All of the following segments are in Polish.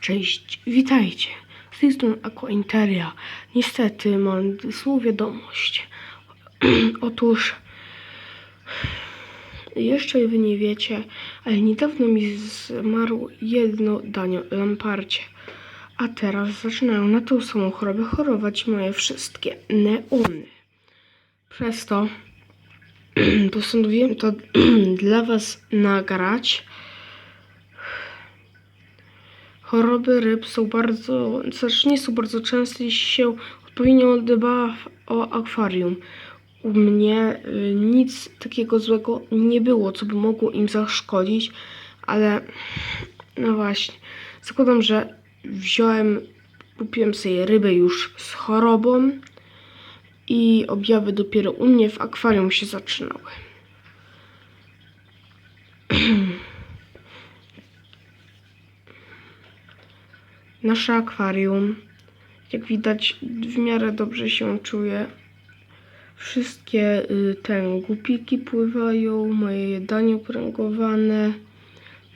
Cześć, witajcie. Z tej strony. Niestety mam złą wiadomość. Otóż jeszcze wy nie wiecie, ale niedawno mi zmarło jedno danie lamparcie. A teraz zaczynają na tą samą chorobę chorować moje wszystkie neony. Przez to postanowiłem to dla was nagrać. Choroby ryb są bardzo, znaczy nie są bardzo częste, jeśli się odpowiednio dba o akwarium. U mnie y, nic takiego złego nie było, co by mogło im zaszkodzić, ale no właśnie, zakładam, że wziąłem, kupiłem sobie rybę już z chorobą i objawy dopiero u mnie w akwarium się zaczynały. Nasze akwarium, jak widać, w miarę dobrze się czuje. Wszystkie y, te głupiki pływają, moje jadanie okręgowane.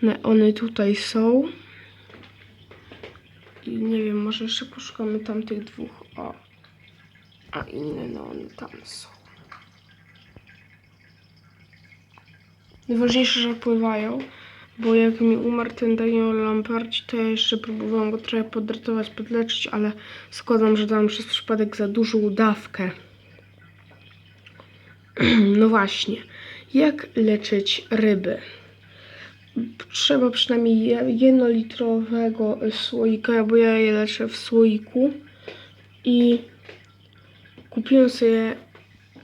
Neony tutaj są. I nie wiem, może jeszcze poszukamy tamtych dwóch. O. A inne neony tam są. Najważniejsze, że pływają, bo jak mi umarł ten Daniel Lamparci, to ja jeszcze próbowałam go trochę podratować, podleczyć, ale składam, że dałam przez przypadek za dużą dawkę. No właśnie, jak leczyć ryby? Trzeba przynajmniej je- jednolitrowego słoika, bo ja je leczę w słoiku i kupiłem sobie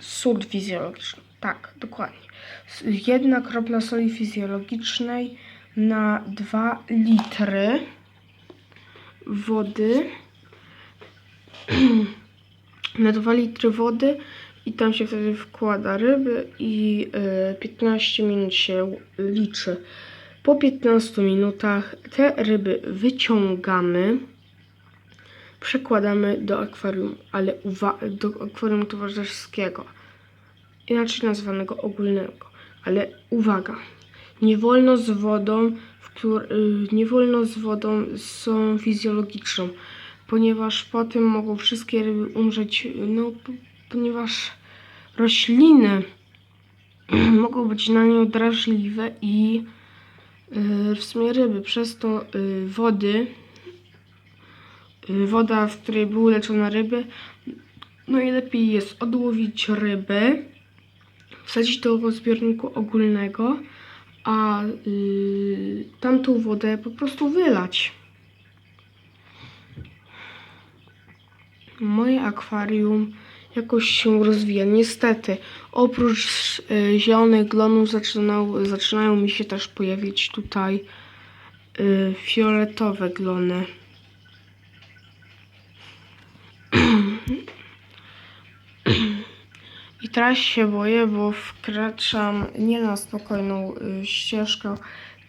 sód fizjologiczny. Tak, dokładnie. Jedna kropla soli fizjologicznej na 2 litry wody. na 2 litry wody i tam się wtedy wkłada ryby i y, 15 minut się liczy. Po 15 minutach te ryby wyciągamy, przekładamy do akwarium, ale do akwarium towarzyskiego inaczej nazwanego ogólnego. Ale uwaga, nie wolno z wodą, w któr, y, nie wolno z wodą tą fizjologiczną, ponieważ potem mogą wszystkie ryby umrzeć, no ponieważ rośliny mogą być na nią drażliwe i y, w sumie ryby przez to y, wody, woda, w której były leczone ryby, no i lepiej jest odłowić ryby, wsadzić do zbiorniku ogólnego, a y, tamtą wodę po prostu wylać. Moje akwarium jakoś się rozwija. Niestety, oprócz y, zielonych glonów zaczynał, zaczynają mi się też pojawić tutaj y, fioletowe glony. Teraz się boję, bo wkraczam nie na spokojną y, ścieżkę,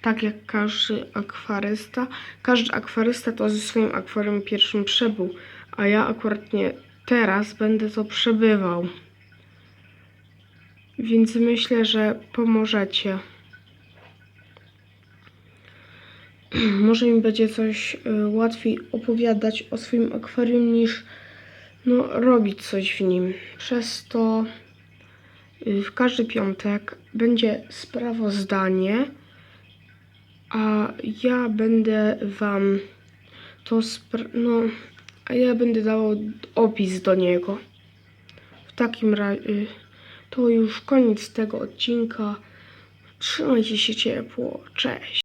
tak jak każdy akwarysta. Każdy akwarysta to ze swoim akwarium pierwszym przebył, a ja akurat nie teraz będę to przebywał. Więc myślę, że pomożecie. Może mi będzie coś y, łatwiej opowiadać o swoim akwarium niż no, robić coś w nim. Przez to w każdy piątek będzie sprawozdanie, a ja będę wam to no, a ja będę dawał opis do niego. W takim razie to już koniec tego odcinka. Trzymajcie się ciepło. Cześć.